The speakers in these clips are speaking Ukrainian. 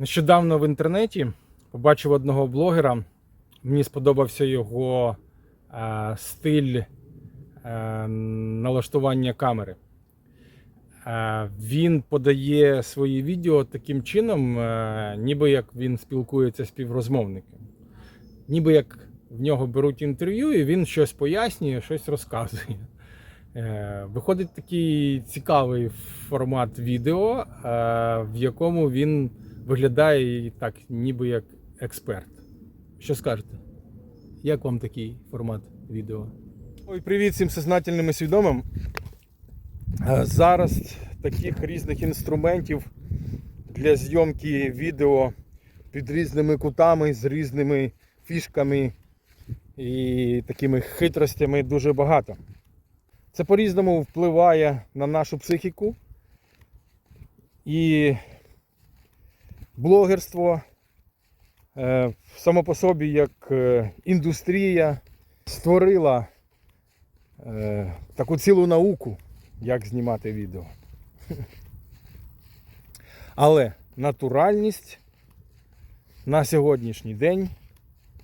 Нещодавно в інтернеті побачив одного блогера. Мені сподобався його е, стиль е, налаштування камери. Е, він подає свої відео таким чином, е, ніби як він спілкується з співрозмовником. Ніби як в нього беруть інтерв'ю, і він щось пояснює, щось розказує. Е, Виходить такий цікавий формат відео, е, в якому він виглядає і так, ніби як експерт. Що скажете? Як вам такий формат відео? Ой, привіт всім сознательним і свідомим. Е, Зараз таких різних інструментів для зйомки відео під різними кутами, з різними фішками і такими хитростями дуже багато. Це по-різному впливає на нашу психіку. І блогерство е, само по собі як е, індустрія створила е, таку цілу науку, як знімати відео. Але натуральність на сьогоднішній день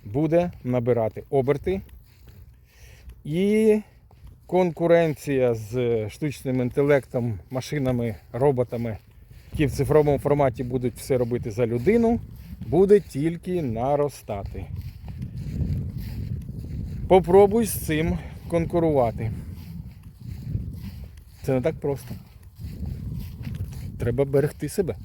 буде набирати оберти. І конкуренція з штучним інтелектом, машинами, роботами, які в цифровому форматі будуть все робити за людину, буде тільки наростати. Попробуй з цим конкурувати. Це не так просто. Треба берегти себе.